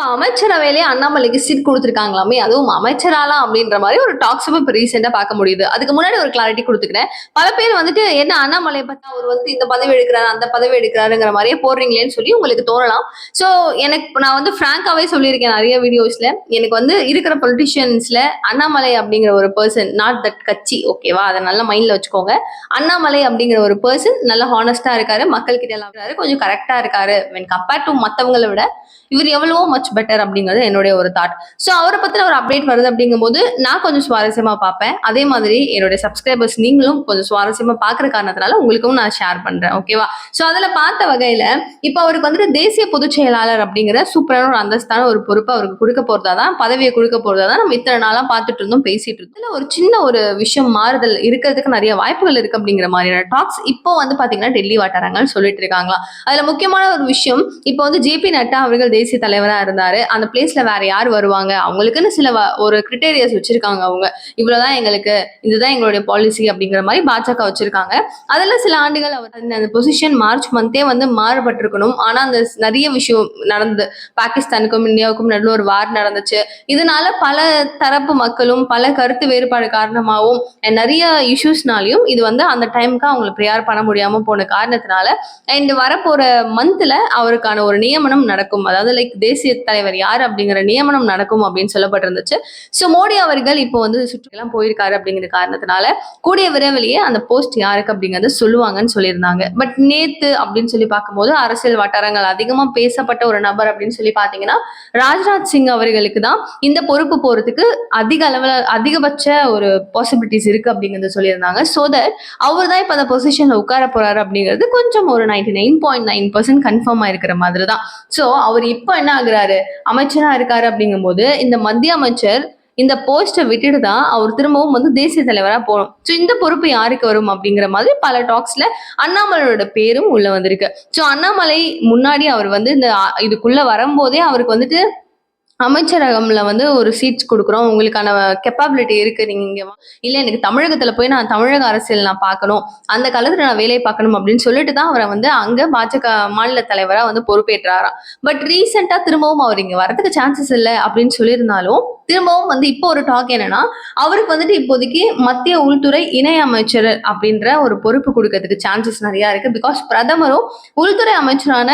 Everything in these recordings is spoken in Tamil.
இப்போ அமைச்சரவையிலே அண்ணாமலைக்கு சீட் கொடுத்துருக்காங்களாமே அதுவும் அமைச்சராலாம் அப்படின்ற மாதிரி ஒரு டாக்ஸும் இப்போ ரீசெண்டாக பார்க்க முடியுது. அதுக்கு முன்னாடி ஒரு கிளாரிட்டி கொடுத்துக்கிறேன். பல பேர் வந்துட்டு என்ன அண்ணாமலை பார்த்தா அவர் வந்து இந்த பதவி எடுக்கிறாரு அந்த பதவி எடுக்கிறாருங்கிற மாதிரியே போடுறீங்களேன்னு சொல்லி உங்களுக்கு தோணலாம். ஸோ எனக்கு நான் வந்து ஃப்ராங்காவே சொல்லியிருக்கேன் நிறைய வீடியோஸ்ல எனக்கு வந்து இருக்கிற பொலிட்டிஷியன்ஸ்ல அண்ணாமலை அப்படிங்கிற ஒரு பர்சன் நாட் தட் கட்சி ஓகேவா அதை நல்லா மைண்ட்ல வச்சுக்கோங்க. அண்ணாமலை அப்படிங்கிற ஒரு பர்சன் நல்ல ஹானஸ்டா இருக்காரு மக்கள் கிட்ட எல்லாம் கொஞ்சம் கரெக்டா இருக்காரு. வென் கம்பேர்ட் டு மத்தவங்களை விட இவர் எவ்வளவோ மச் பெட்டர் அப்படிங்கிறது என்னுடைய ஒரு தாட் ஸோ அவரை பத்தின ஒரு அப்டேட் வருது அப்படிங்கும்போது நான் கொஞ்சம் சுவாரஸ்யமா பார்ப்பேன். அதே மாதிரி என்னுடைய சப்ஸ்கிரைபர்ஸ் நீங்களும் கொஞ்சம் சுவாரஸ்யமா பார்க்குற காரணத்தினால உங்களுக்கும் நான் ஷேர் பண்றேன் ஓகேவா ஸோ அதுல பார்த்த வகையில இப்போ அவருக்கு வந்துட்டு தேசிய பொதுச் செயலாளர் அப்படிங்கிற சூப்பரான ஒரு அந்தஸ்தான ஒரு பொறுப்பு அவருக்கு கொடுக்க போறதா தான் பதவியை கொடுக்க போறதா தான் நம்ம இத்தனை நாளா பார்த்துட்டு இருந்தோம் பேசிட்டு இருந்தோம். இதுல ஒரு சின்ன ஒரு விஷயம் மாறுதல் இருக்கிறதுக்கு நிறைய வாய்ப்புகள் இருக்கு அப்படிங்கிற மாதிரியான டாக்ஸ் இப்போ வந்து பாத்தீங்கன்னா டெல்லி வாட்டாரங்கன்னு சொல்லிட்டு இருக்காங்களா அதுல முக்கியமான ஒரு விஷயம் இப்போ வந்து ஜேபி நட்டா அவர்கள் தேசிய தலைவரா இருந்தாரு அந்த பிளேஸ்ல வேற யார் வருவாங்க? அவங்களுக்குன்னு சில வ- ஒரு கிரிட்டேரியாஸ் வச்சிருக்காங்க அவங்க. இவ்வளவுதான் எங்களுக்கு இதுதான் எங்களுடைய பாலிசி அப்படிங்கிற மாதிரி பாஜக வச்சிருக்காங்க. அதில் சில ஆண்டுகள் அவர் அந்த- பொசிஷன் மார்ச் மந்தே வந்து மாறுபட்டிருக்கணும். ஆனா அந்த நிறைய விஷயம் நடந்து பாகிஸ்தானுக்கும் இந்தியாவுக்கும் நடுவில் ஒரு வார் நடந்துச்சு. இதனால பல தரப்பு மக்களும் பல கருத்து வேறுபாடு காரணமாகவும் நிறைய இஷ்யூஸ்னாலையும் இது வந்து அந்த டைமுக்கு அவங்களை ப்ரியார் பண்ண முடியாம போன காரணத்தினால அண்ட் வரப்போற மந்த்ல அவருக்கான ஒரு நியமனம் நடக்கும். அதாவது லைக் தேசிய தலைவர் யார் அப்படிங்கிற நியமனம் நடக்கும் அப்படின்னு சொல்லப்பட்டிருந்துச்சு. ஸோ மோடி அவர்கள் இப்போ வந்து சுற்றுலாம் போயிருக்காரு அப்படிங்கிற காரணத்தினால கூடிய விரைவிலேயே அந்த போஸ்ட் யாருக்கு அப்படிங்கறத சொல்லுவாங்கன்னு சொல்லியிருந்தாங்க. பட் நேத்து அப்படின்னு சொல்லி பார்க்கும்போது அரசியல் வட்டாரங்கள் அதிகமா பேசப்பட்ட ஒரு நபர் அப்படின்னு சொல்லி பாத்தீங்கன்னா ராஜ்நாத் சிங் அவர்களுக்கு தான் இந்த பொறுப்பு போறதுக்கு அதிக அளவுல அதிகபட்ச ஒரு பாசிபிலிட்டிஸ் இருக்கு அப்படிங்கறத சொல்லியிருந்தாங்க. ஸோ தட் அவர் தான் இப்போ அந்த பொசிஷன்ல உட்கார போறாரு அப்படிங்கிறது கொஞ்சம் ஒரு ninety nine point nine percent confirm ஆயிருக்கிற மாதிரி தான் ஸோ அவர் இப்போ என்ன ஆகுறாரு? அமைச்சரா இருக்காரு அப்படிங்கும்போது இந்த மத்திய அமைச்சர் இந்த போஸ்ட்டை விட்டுட்டு தான் அவர் திரும்பவும் வந்து தேசிய தலைவரா போகணும். ஸோ இந்த பொறுப்பு யாருக்கு வரும் அப்படிங்கிற மாதிரி பல டாக்ஸ்ல அண்ணாமலையோட பேரும் உள்ள வந்திருக்கு. ஸோ அண்ணாமலை முன்னாடி அவர் வந்து இந்த இதுக்குள்ளே இதுக்குள்ள வரும்போதே அவருக்கு வந்துட்டு அமைச்சரகம்ல வந்து ஒரு சீட்ஸ் கொடுக்குறோம். உங்களுக்கான கெப்பாபிலிட்டி இருக்கு. நீங்க இங்க இல்ல எனக்கு தமிழகத்துல போய் நான் தமிழக அரசியல் நான் பார்க்கணும். அந்த காலத்துல நான் வேலையை பார்க்கணும் அப்படின்னு சொல்லிட்டு தான் அவரை வந்து அங்க பாஜக மாநில தலைவரா வந்து பொறுப்பேற்றாராம். பட் ரீசெண்டா திரும்பவும் அவர் இங்க வரதுக்கு சான்சஸ் இல்லை அப்படின்னு சொல்லியிருந்தாலும் திரும்பவும் வந்து இப்போ ஒரு டாக் என்னன்னா அவருக்கு வந்துட்டு இப்போதைக்கு மத்திய உள்துறை இணை அமைச்சர் அப்படின்ற ஒரு பொறுப்பு கொடுக்கறதுக்கு சான்சஸ் நிறைய இருக்கு. பிகாஸ் பிரதமரும் உள்துறை அமைச்சரான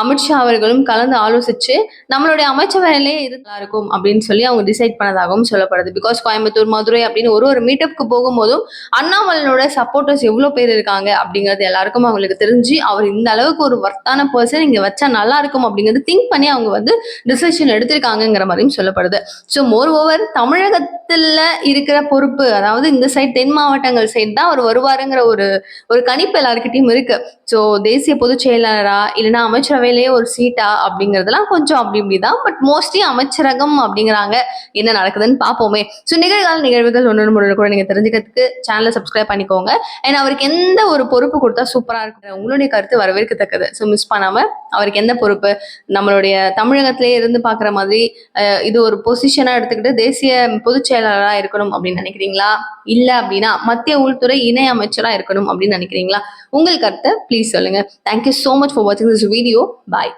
அமித்ஷா அவர்களும் கலந்து ஆலோசிச்சு நம்மளுடைய அமைச்சரவையிலே நல்லா இருக்கும் அப்படின்னு சொல்லி அவங்க டிசைட் பண்ணதாகவும் சொல்லப்படுது. பிகாஸ் கோயம்புத்தூர் மதுரை அப்படின்னு ஒரு ஒரு மீட்டப்புக்கு போகும்போதும் அண்ணாமலனோட சப்போர்ட்டர்ஸ் எவ்வளவு பேர் இருக்காங்க அப்படிங்கிறது எல்லாருக்கும் அவங்களுக்கு தெரிஞ்சு அவர் இந்த அளவுக்கு ஒரு ஒர்த்தான பர்சன் இங்க வச்சா நல்லா இருக்கும் அப்படிங்கிறது திங்க் பண்ணி அவங்க வந்து டிசிஷன் எடுத்திருக்காங்கங்கிற மாதிரியும் சொல்லப்படுது. ஸோ மோர் ஓவர் தமிழகத்துல இருக்கிற பொறுப்பு அதாவது இந்த சைட் தென் மாவட்டங்கள் சைடு தான் அவர் வருவாருங்கிற ஒரு ஒரு கணிப்பு எல்லாருக்கிட்டையும் இருக்கு. ஸோ தேசிய பொதுச் செயலாளரா இல்லைன்னா அமைச்சரவையிலேயே ஒரு சீட்டா அப்படிங்கிறதுலாம் கொஞ்சம் அப்படி இப்படி தான் பட் மோஸ்ட்லி அமைச்சரகம் அப்படிங்கிறாங்க. என்ன நடக்குதுன்னு பார்ப்போமே. ஸோ நிகழ்கால நிகழ்வுகள் ஒன்று ஒன்று கூட நீங்கள் தெரிஞ்சுக்கிறதுக்கு சேனலை சப்ஸ்கிரைப் பண்ணிக்கோங்க. அண்ட் அவருக்கு எந்த ஒரு பொறுப்பு கொடுத்தா சூப்பராக இருக்கு உங்களுடைய கருத்து வரவேற்கத்தக்கது. ஸோ மிஸ் பண்ணாமல் அவருக்கு எந்த பொறுப்பு? நம்மளுடைய தமிழகத்திலே இருந்து பார்க்குற மாதிரி இது ஒரு பொசிஷனாக எடுத்துக்கிட்டு தேசிய பொதுச் செயலாளராக இருக்கணும் அப்படின்னு நினைக்கிறீங்களா? இல்லை அப்படின்னா மத்திய உள்துறை இணை அமைச்சராக இருக்கணும் அப்படின்னு நினைக்கிறீங்களா? உங்கள் கருத்தை ப்ளீஸ் சொல்லுங்க. Thank you so much for வாட்சிங் திஸ் வீடியோ பாய்